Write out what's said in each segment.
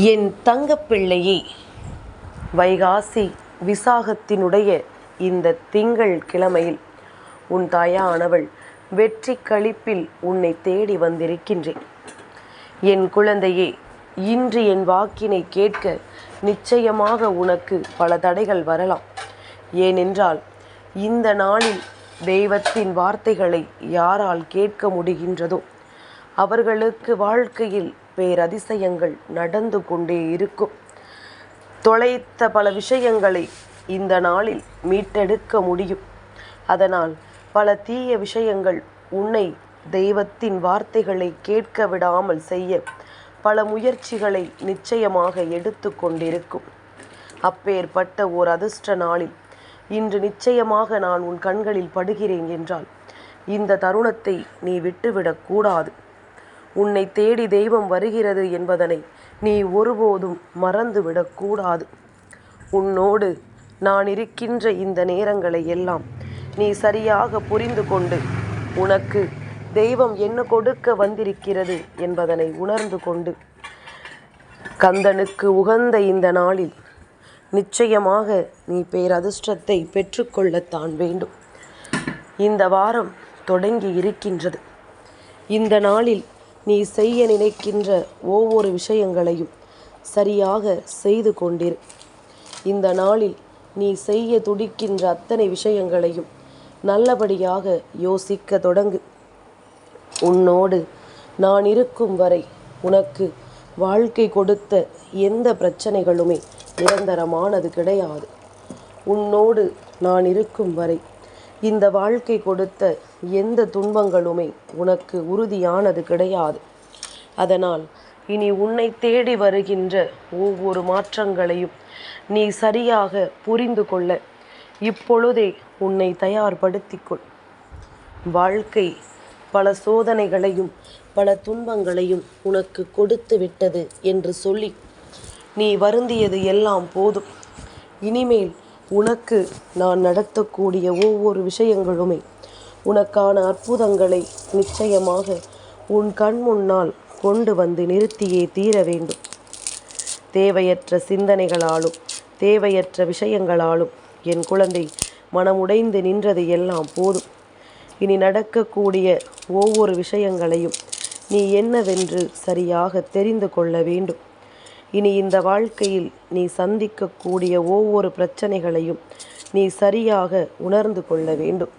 என் தங்கப்பிள்ளையே வைகாசி விசாகத்தினுடைய இந்த திங்கள் கிழமையில் உன் தாயானவள் வெற்றி களிப்பில் உன்னை தேடி வந்திருக்கின்றேன். என் குழந்தையே இன்று என் வாக்கினை கேட்க நிச்சயமாக உனக்கு பல தடைகள் வரலாம். ஏனென்றால் இந்த நாளில் தெய்வத்தின் வார்த்தைகளை யாரால் கேட்க முடிகின்றதோ அவர்களுக்கு வாழ்க்கையில் பேரதிசயங்கள் நடந்து கொண்டே இருக்கும். தொலைத்த பல விஷயங்களை இந்த நாளில் மீட்டெடுக்க முடியும். அதனால் பல தீய விஷயங்கள் உன்னை தெய்வத்தின் வார்த்தைகளை கேட்க விடாமல் செய்ய பல முயற்சிகளை நிச்சயமாக எடுத்து கொண்டிருக்கும். அப்பேற்பட்ட ஓர் அதிர்ஷ்ட நாளில் இன்று நிச்சயமாக நான் உன் கண்களில் படுகிறேன் என்றால் இந்த தருணத்தை நீ விட்டுவிடக்கூடாது உன்னை தேடி தெய்வம் வருகிறது என்பதனை நீ ஒருபோதும் மறந்துவிடக்கூடாது. உன்னோடு நான் இருக்கின்ற இந்த நேரங்களை எல்லாம் நீ சரியாக புரிந்து கொண்டு உனக்கு தெய்வம் என்ன கொடுக்க வந்திருக்கிறது என்பதனை உணர்ந்து கொண்டு கந்தனுக்கு உகந்த இந்த நாளில் நிச்சயமாக நீ பேரதிர்ஷ்டத்தை பெற்றுக்கொள்ளத்தான் வேண்டும். இந்த வாரம் தொடங்கி இருக்கின்றது. இந்த நாளில் நீ செய்ய நினைக்கின்ற ஒவ்வொரு விஷயங்களையும் சரியாக செய்து கொண்டிரு. இந்த நாளில் நீ செய்ய துடிக்கின்ற அத்தனை விஷயங்களையும் நல்லபடியாக யோசிக்க தொடங்கு. உன்னோடு நான் இருக்கும் வரை உனக்கு வாழ்க்கை கொடுத்த எந்த பிரச்சனைகளுமே நிரந்தரமானது கிடையாது. உன்னோடு நான் இருக்கும் வரை இந்த வாழ்க்கை கொடுத்த எந்த துன்பங்களுமே உனக்கு உறுதியானது கிடையாது. அதனால் இனி உன்னை தேடி வருகின்ற ஒவ்வொரு மாற்றங்களையும் நீ சரியாக புரிந்து கொள்ள இப்பொழுதே உன்னை தயார்படுத்திக்கொள். வாழ்க்கை பல சோதனைகளையும் பல துன்பங்களையும் உனக்கு கொடுத்து விட்டது என்று சொல்லி நீ வருந்தியது எல்லாம் போதும். இனிமேல் உனக்கு நான் நடத்தக்கூடிய ஒவ்வொரு விஷயங்களுமே உனக்கான அற்புதங்களை நிச்சயமாக உன் கண் முன்னால் கொண்டு வந்து நிறுத்தியே தீர வேண்டும். தேவையற்ற சிந்தனைகளாலும் தேவையற்ற விஷயங்களாலும் என் குழந்தை மனமுடைந்து நின்றது எல்லாம் போதும். இனி நடக்கக்கூடிய ஒவ்வொரு விஷயங்களையும் நீ என்னவென்று சரியாக தெரிந்து கொள்ள வேண்டும். இனி இந்த வாழ்க்கையில் நீ சந்திக்கக்கூடிய ஒவ்வொரு பிரச்சனைகளையும் நீ சரியாக உணர்ந்து கொள்ள வேண்டும்.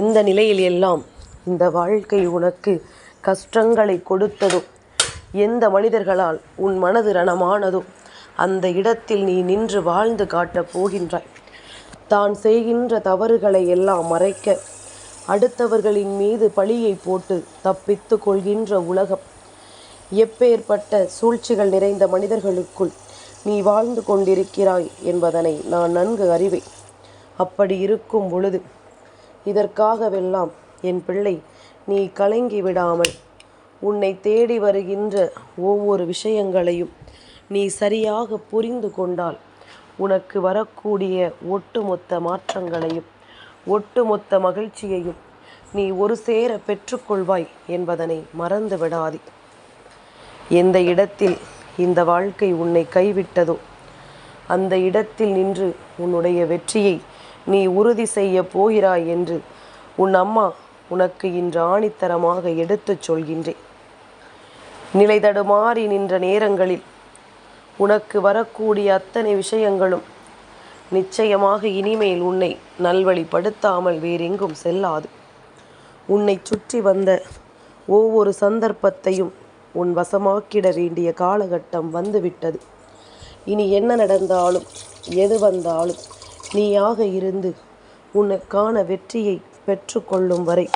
எந்த நிலையில் எல்லாம் இந்த வாழ்க்கை உனக்கு கஷ்டங்களை கொடுத்ததோ எந்த மனிதர்களால் உன் மனது ரணமானதோ அந்த இடத்தில் நீ நின்று வாழ்ந்து காட்டப் போகின்றாய். தான் செய்கின்ற தவறுகளை எல்லாம் மறைக்க அடுத்தவர்களின் மீது பழியை போட்டு தப்பித்து கொள்கின்ற உலகம் எப்பேற்பட்ட சூழ்ச்சிகள் நிறைந்த மனிதர்களுக்குள் நீ வாழ்ந்து கொண்டிருக்கிறாய் என்பதனை நான் நன்கு அறிவேன். அப்படி இருக்கும் பொழுது இதற்காகவெல்லாம் என் பிள்ளை நீ கலங்கி விடாமல் உன்னை தேடி வருகின்ற ஒவ்வொரு விஷயங்களையும் நீ சரியாக புரிந்து கொண்டால் உனக்கு வரக்கூடிய ஒட்டுமொத்த மாற்றங்களையும் ஒட்டுமொத்த மகிழ்ச்சியையும் நீ ஒரு சேர பெற்றுக்கொள்வாய் என்பதனை மறந்து விடாதே எந்த இடத்தில் இந்த வாழ்க்கை உன்னை கைவிட்டதோ அந்த இடத்தில் நின்று உன்னுடைய வெற்றியை நீ உறுதி செய்ய போகிறாய் என்று உன் அம்மா உனக்கு இன்று ஆணித்தரமாக எடுத்துச் சொல்கின்றேன். நிலை தடுமாறி நின்ற நேரங்களில் உனக்கு வரக்கூடிய அத்தனை விஷயங்களும் நிச்சயமாக இனிமேல் உன்னை நல்வழிப்படுத்தாமல் வேறெங்கும் செல்லாது. உன்னை சுற்றி வந்த ஒவ்வொரு சந்தர்ப்பத்தையும் உன் வசமாக்கிட வேண்டிய காலகட்டம் வந்துவிட்டது. இனி என்ன நடந்தாலும் எது வந்தாலும் நீயாக இருந்து உனக்கான வெற்றியை பெற்றுக்கொள்ளும் வரை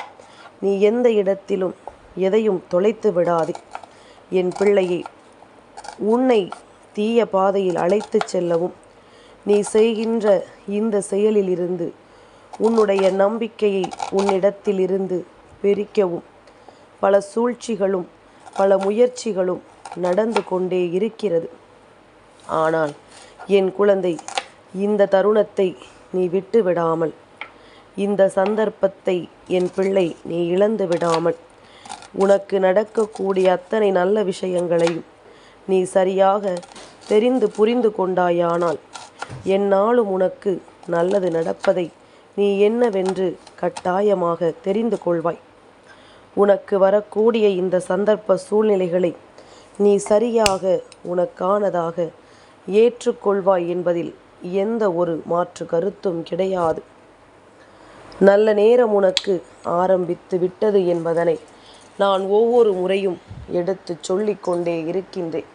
நீ எந்த இடத்திலும் எதையும் தொலைத்து விடாதே. என் பிள்ளையை உன்னை தீய பாதையில் அழைத்துச் செல்லவும் நீ செய்கின்ற இந்த செயலிலிருந்து உன்னுடைய நம்பிக்கையை உன்னிடத்திலிருந்து பிரிக்கவும். பல சூழ்ச்சிகளும் பல முயற்சிகளும் நடந்து கொண்டே இருக்கிறது. ஆனால் என் குழந்தை இந்த தருணத்தை நீ விட்டு விடாமல் இந்த சந்தர்ப்பத்தை என் பிள்ளை நீ இழந்து விடாமல் உனக்கு நடக்கக்கூடிய அத்தனை நல்ல விஷயங்களையும் நீ சரியாக தெரிந்து புரிந்து கொண்டாயானால் என்னாலும் உனக்கு நல்லது நடப்பதை நீ என்னவென்று கட்டாயமாக தெரிந்து கொள்வாய். உனக்கு வரக்கூடிய இந்த சந்தர்ப்ப சூழ்நிலைகளை நீ சரியாக உனக்கானதாக ஏற்றுக்கொள்வாய் என்பதில் எந்த ஒரு மாற்று கருத்தும் கிடையாது. நல்ல நேரம் உனக்கு ஆரம்பித்து விட்டது என்பதனை நான் ஒவ்வொரு முறையும் எடுத்து சொல்லிக்கொண்டே இருக்கின்றேன்.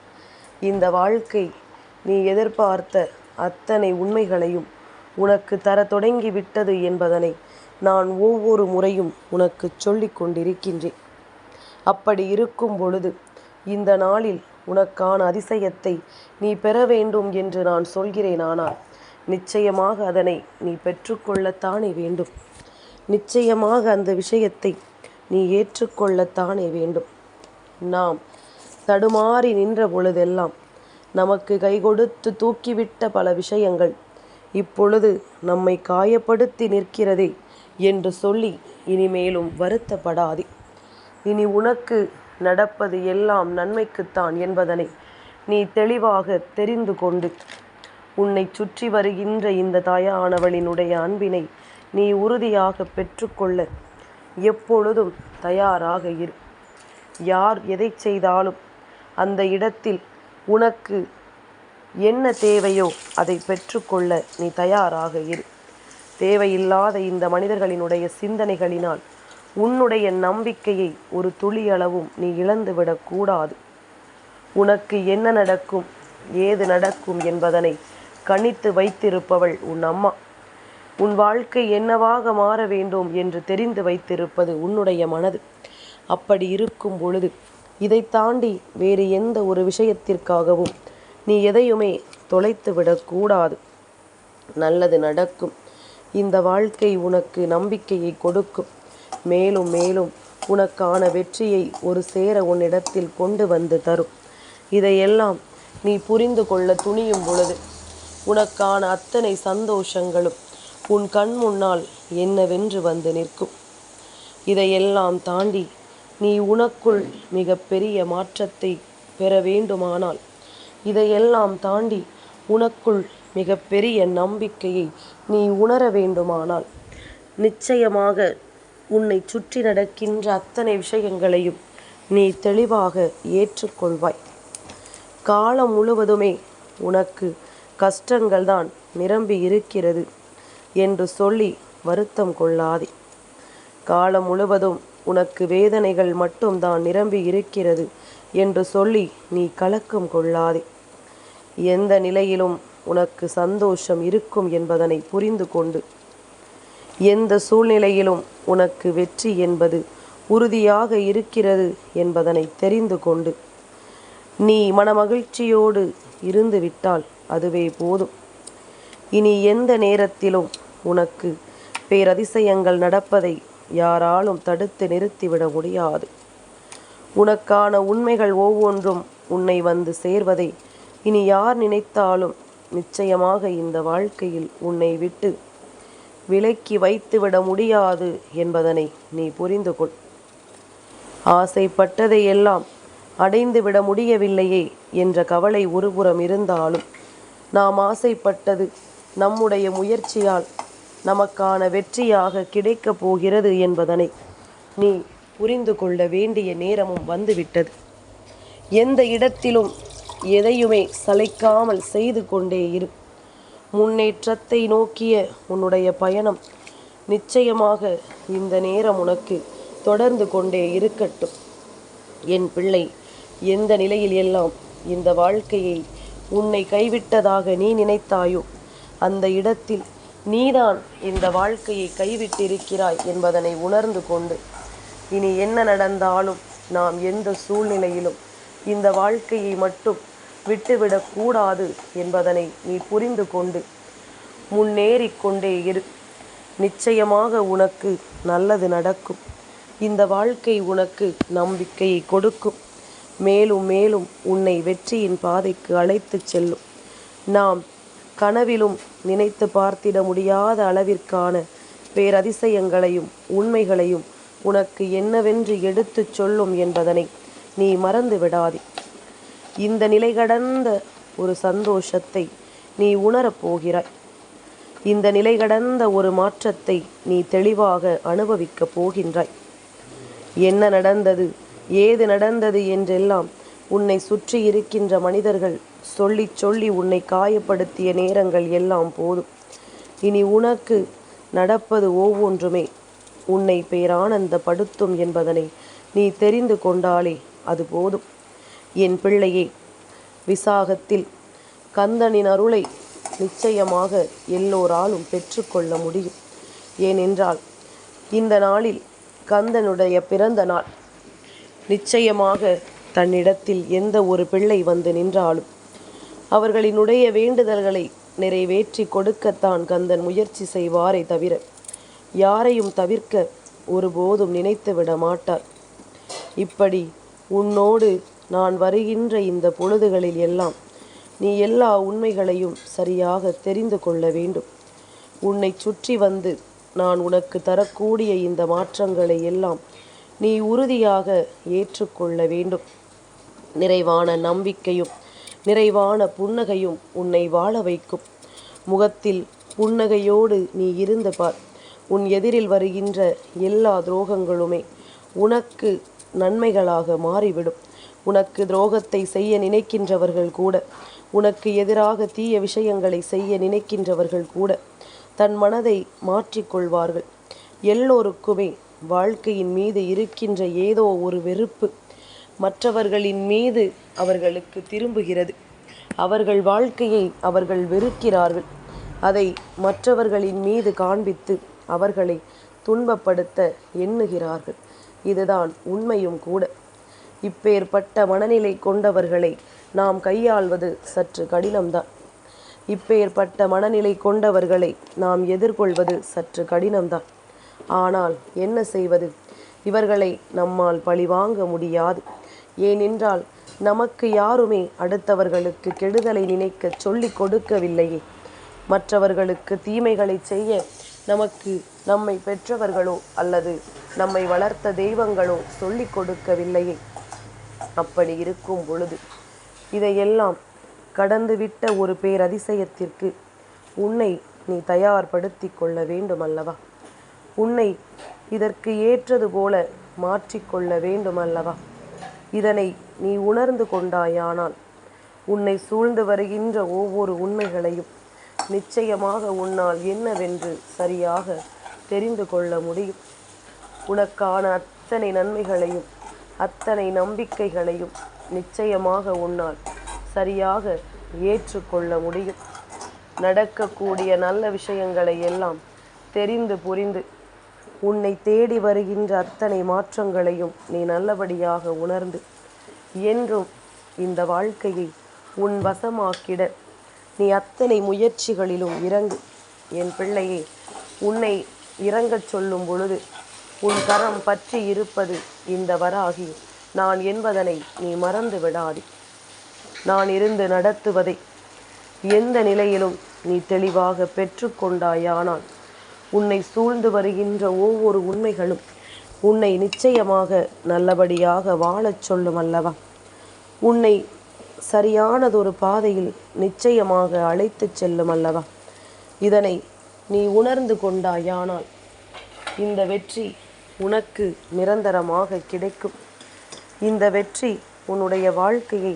இந்த வாழ்க்கை நீ எதிர்பார்த்த அத்தனை உண்மைகளையும் உனக்கு தர தொடங்கி விட்டது என்பதனை நான் ஒவ்வொரு முறையும் உனக்கு சொல்லிக் கொண்டிருக்கின்றேன். அப்படி இருக்கும் பொழுது இந்த நாளில் உனக்கான அதிசயத்தை நீ பெற வேண்டும் என்று நான் சொல்கிறேன் ஆனால் நிச்சயமாக அதனை நீ பெற்றுக்கொள்ளத்தானே வேண்டும். நிச்சயமாக அந்த விஷயத்தை நீ ஏற்றுக்கொள்ளத்தானே வேண்டும். நாம் தடுமாறி நின்ற பொழுதெல்லாம் நமக்கு கை கொடுத்து தூக்கிவிட்ட பல விஷயங்கள் இப்பொழுது நம்மை காயப்படுத்தி நிற்கிறதே என்று சொல்லி இனிமேலும் வருத்தப்படாதே. இனி உனக்கு நடப்பது எல்லாம் நன்மைக்குத்தான் என்பதனை நீ தெளிவாக தெரிந்து கொண்டு உன்னை சுற்றி வருகின்ற இந்த தாயானவளினுடைய அன்பினை நீ உறுதியாக பெற்றுக்கொள்ள எப்பொழுதும் தயாராக இரு. யார் எதை செய்தாலும் அந்த இடத்தில் உனக்கு என்ன தேவையோ அதை பெற்றுக்கொள்ள நீ தயாராக இரு. தேவையில்லாத இந்த மனிதர்களினுடைய சிந்தனைகளினால் உன்னுடைய நம்பிக்கையை ஒரு துளியளவும் நீ இழந்துவிடக்கூடாது உனக்கு என்ன நடக்கும் ஏது நடக்கும் என்பதனை கணித்து வைத்திருப்பவள் உன் அம்மா. உன் வாழ்க்கை என்னவாக மாற வேண்டும் என்று தெரிந்து வைத்திருப்பது உன்னுடைய மனது. அப்படி இருக்கும் பொழுது இதை தாண்டி வேறு எந்த ஒரு விஷயத்திற்காகவும் நீ எதையுமே தொலைத்து விடக்கூடாது நல்லது நடக்கும். இந்த வாழ்க்கை உனக்கு நம்பிக்கையை கொடுக்கும். மேலும் மேலும் உனக்கான வெற்றியை ஒரு சேர உன்னிடத்தில் கொண்டு வந்து தரும். இதையெல்லாம் நீ புரிந்து கொள்ள துணியும் பொழுது உனக்கான அத்தனை சந்தோஷங்களும் உன் கண் முன்னால் என்னவென்று வந்து நிற்கும். இதையெல்லாம் தாண்டி நீ உனக்குள் மிக பெரிய மாற்றத்தை பெற வேண்டுமானால் இதையெல்லாம் தாண்டி உனக்குள் மிகப்பெரிய நம்பிக்கையை நீ உணர வேண்டுமானால் நிச்சயமாக உன்னை சுற்றி நடக்கின்ற அத்தனை விஷயங்களையும் நீ தெளிவாக ஏற்றுக்கொள்வாய். காலம் முழுவதுமே உனக்கு கஷ்டங்கள் தான் நிரம்பி இருக்கிறது என்று சொல்லி வருத்தம் கொள்ளாதே. காலம் முழுவதும் உனக்கு வேதனைகள் மட்டும்தான் நிரம்பி இருக்கிறது என்று சொல்லி நீ கலக்கம் கொள்ளாதே. எந்த நிலையிலும் உனக்கு சந்தோஷம் இருக்கும் என்பதனை புரிந்து கொண்டு. எந்த சூழ்நிலையிலும் உனக்கு வெற்றி என்பது உறுதியாக இருக்கிறது என்பதனை தெரிந்து கொண்டு. நீ மனமகிழ்ச்சியோடு இருந்து விட்டால் அதுவே போதும். இனி எந்த நேரத்திலும் உனக்கு பேரதிசயங்கள் நடப்பதை யாராலும் தடுத்து நிறுத்திவிட முடியாது. உனக்கான உண்மைகள் ஒவ்வொன்றும் உன்னை வந்து சேர்வதை இனி யார் நினைத்தாலும் நிச்சயமாக இந்த வாழ்க்கையில் உன்னை விட்டு விலக்கி வைத்துவிட முடியாது என்பதனை நீ புரிந்து கொள். ஆசைப்பட்டதையெல்லாம் அடைந்துவிட முடியவில்லையே என்ற கவலை ஒருபுறம் இருந்தாலும் நாம் ஆசைப்பட்டது நம்முடைய முயற்சியால் நமக்கான வெற்றியாக கிடைக்கப் போகிறது என்பதனை நீ புரிந்து கொள்ள வேண்டிய நேரமும் வந்துவிட்டது. எந்த இடத்திலும் எதையுமே சளைக்காமல் செய்து கொண்டே இரு. முன்னேற்றத்தை நோக்கிய உன்னுடைய பயணம் நிச்சயமாக இந்த நேரம் உனக்கு தொடர்ந்து கொண்டே இருக்கட்டும். என் பிள்ளை எந்த நிலையில் எல்லாம் இந்த வாழ்க்கையை உன்னை கைவிட்டதாக நீ நினைத்தாயோ அந்த இடத்தில் நீதான் இந்த வாழ்க்கையை கைவிட்டிருக்கிறாய் என்பதனை உணர்ந்து கொண்டு இனி என்ன நடந்தாலும் நாம் எந்த சூழ்நிலையிலும் இந்த வாழ்க்கையை மட்டும் விட்டுவிடக்கூடாது என்பதனை நீ புரிந்து கொண்டு முன்னேறிக்கொண்டே இரு. நிச்சயமாக உனக்கு நல்லது நடக்கும். இந்த வாழ்க்கை உனக்கு நம்பிக்கையை கொடுக்கும். மேலும் மேலும் உன்னை வெற்றியின் பாதைக்கு அழைத்துச் செல்லும். நாம் கனவிலும் நினைத்து பார்த்திட முடியாத அளவிற்கான பேரதிசயங்களையும் உண்மைகளையும் உனக்கு என்னவென்று எடுத்துச் சொல்லும் என்பதனை நீ மறந்து விடாதே இந்த நிலை கடந்த ஒரு சந்தோஷத்தை நீ உணரப் போகிறாய். இந்த நிலை கடந்த ஒரு மாற்றத்தை நீ தெளிவாக அனுபவிக்கப் போகின்றாய். என்ன நடந்தது? ஏது நடந்தது என்றெல்லாம் உன்னை சுற்றி இருக்கின்ற மனிதர்கள் சொல்லி சொல்லி உன்னை காயப்படுத்திய நேரங்கள் எல்லாம் போதும். இனி உனக்கு நடப்பது ஒவ்வொன்றுமே உன்னை பேரானந்தப்படுத்தும் என்பதனை நீ தெரிந்து கொண்டாலே அது போதும். என் பிள்ளையே விசாகத்தில் கந்தனின் அருளை நிச்சயமாக எல்லோராலும் பெற்றுக்கொள்ள முடியும். ஏனென்றால் இந்த நாளில் கந்தனுடைய பிறந்த நாள். நிச்சயமாக தன்னிடத்தில் எந்த ஒரு பிள்ளை வந்து நின்றாலும் அவர்களினுடைய வேண்டுதல்களை நிறைவேற்றி கொடுக்கத்தான் கந்தன் முயற்சி செய்வாரே தவிர யாரையும் தவிர்க்க ஒருபோதும் நினைத்து விட மாட்டார். இப்படி உன்னோடு நான் வருகின்ற இந்த பொழுதுகளில் எல்லாம் நீ எல்லா உண்மைகளையும் சரியாக தெரிந்து கொள்ள வேண்டும். உன்னை சுற்றி வந்து நான் உனக்கு தரக்கூடிய இந்த மாற்றங்களை எல்லாம் நீ உறுதியாக ஏற்றுக்கொள்ள வேண்டும். நிறைவான நம்பிக்கையும் நிறைவான புன்னகையும் உன்னை வாழ வைக்கும். முகத்தில் புன்னகையோடு நீ இருந்து பார். உன் எதிரில் வருகின்ற எல்லா துரோகங்களுமே உனக்கு நன்மைகளாக மாறிவிடும். உனக்கு துரோகத்தை செய்ய நினைக்கின்றவர்கள் கூட. உனக்கு எதிராக தீய விஷயங்களை செய்ய நினைக்கின்றவர்கள் கூட தன் மனதை மாற்றிக்கொள்வார்கள். எல்லோருக்குமே வாழ்க்கையின் மீது இருக்கின்ற ஏதோ ஒரு வெறுப்பு மற்றவர்களின் மீது அவர்களுக்கு திரும்புகிறது. அவர்கள் வாழ்க்கையை அவர்கள் வெறுக்கிறார்கள். அதை மற்றவர்களின் மீது காண்பித்து அவர்களை துன்பப்படுத்த எண்ணுகிறார்கள். இதுதான் உண்மையும் கூட. இப்பேற்பட்ட மனநிலை கொண்டவர்களை நாம் கையாள்வது சற்று கடினம்தான். இப்பேற்பட்ட மனநிலை கொண்டவர்களை நாம் எதிர்கொள்வது சற்று கடினம்தான். ஆனால் என்ன செய்வது? இவர்களை நம்மால் பழிவாங்க முடியாது. ஏனென்றால் நமக்கு யாருமே அடுத்தவர்களுக்கு கெடுதலை நினைக்க சொல்லிக் கொடுக்கவில்லையே. மற்றவர்களுக்கு தீமைகளை செய்ய நமக்கு நம்மை பெற்றவர்களோ அல்லது நம்மை வளர்த்த தெய்வங்களோ சொல்லிக் கொடுக்கவில்லையே. அப்படி இருக்கும் பொழுது இதையெல்லாம் கடந்துவிட்ட ஒரு பேரதிசயத்திற்கு உன்னை நீ தயார்படுத்தி கொள்ள வேண்டும் அல்லவா? உன்னை இதற்கு ஏற்றது போல மாற்றிக்கொள்ள வேண்டும் அல்லவா? இதனை நீ உணர்ந்து கொண்டாயானால் உன்னை சூழ்ந்து வருகின்ற ஒவ்வொரு உண்மைகளையும் நிச்சயமாக உன்னால் என்னவென்று சரியாக தெரிந்து கொள்ள முடியும். உனக்கான அத்தனை நன்மைகளையும் அத்தனை நம்பிக்கைகளையும் நிச்சயமாக உன்னால் சரியாக ஏற்றுக்கொள்ள முடியும். நடக்கக்கூடிய நல்ல விஷயங்களை எல்லாம் தெரிந்து புரிந்து உன்னை தேடி வருகின்ற அத்தனை மாற்றங்களையும் நீ நல்லபடியாக உணர்ந்து என்றும் இந்த வாழ்க்கையை உன் வசமாக்கிட நீ அத்தனை முயற்சிகளிலும் இறங்கு. என் பிள்ளையே உன்னை இறங்கச் சொல்லும் பொழுது உன் கரம் பற்றி இருப்பது இந்த வராகி. நான் என்பதனை நீ மறந்து விடாதே. நான் இருந்து நடத்துவதை எந்த நிலையிலும் நீ தெளிவாக பெற்றுக்கொண்டாயானால் உன்னை சூழ்ந்து வருகின்ற ஒவ்வொரு உண்மைகளும் உன்னை நிச்சயமாக நல்லபடியாக வாழச் சொல்லும் அல்லவா? உன்னை சரியானதொரு பாதையில் நிச்சயமாக அழைத்துச் செல்லும் அல்லவா? இதனை நீ உணர்ந்து கொண்டாயானால் இந்த வெற்றி உனக்கு நிரந்தரமாக கிடைக்கும். இந்த வெற்றி உன்னுடைய வாழ்க்கையை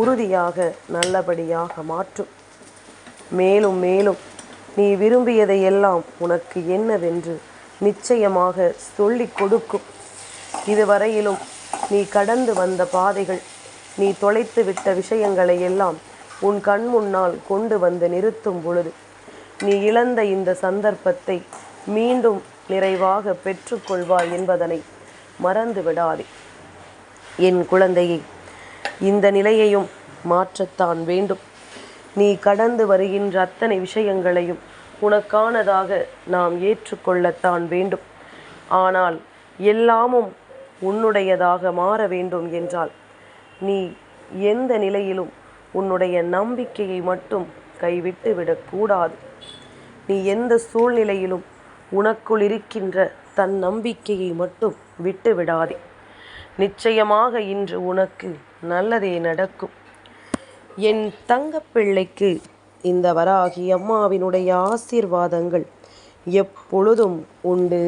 உறுதியாக நல்லபடியாக மாற்றும். மேலும் மேலும் நீ விரும்பியதையெல்லாம் உனக்கு என்னவென்று நிச்சயமாக சொல்லிக் கொடுக்கும். இதுவரையிலும் நீ கடந்து வந்த பாதைகள் நீ தொலைத்து விட்ட விஷயங்களை எல்லாம் உன் கண் முன்னால் கொண்டு வந்து நிறுத்தும் பொழுது நீ இழந்த இந்த சந்தர்ப்பத்தை மீண்டும் நிறைவாக பெற்றுக்கொள்வாய் என்பதனை மறந்து விடாதே என் குழந்தையை இந்த நிலையையும் மாற்றத்தான் வேண்டும். நீ கடந்து வருகின்ற அத்தனை விஷயங்களையும் உனக்கானதாக நாம் ஏற்றுக்கொள்ளத்தான் வேண்டும். ஆனால் எல்லாமும் உன்னுடையதாக மாற வேண்டும் என்றால் நீ எந்த நிலையிலும் உன்னுடைய நம்பிக்கையை மட்டும் கைவிட்டு விடக்கூடாது நீ எந்த சூழ்நிலையிலும் உனக்குள் இருக்கின்ற தன் நம்பிக்கையை மட்டும் விட்டுவிடாதே. நிச்சயமாக இன்று உனக்கு நல்லதே நடக்கும். என் தங்கப்பிள்ளைக்கு இந்த வராகி அம்மாவினுடைய ஆசீர்வாதங்கள் எப்பொழுதும் உண்டு.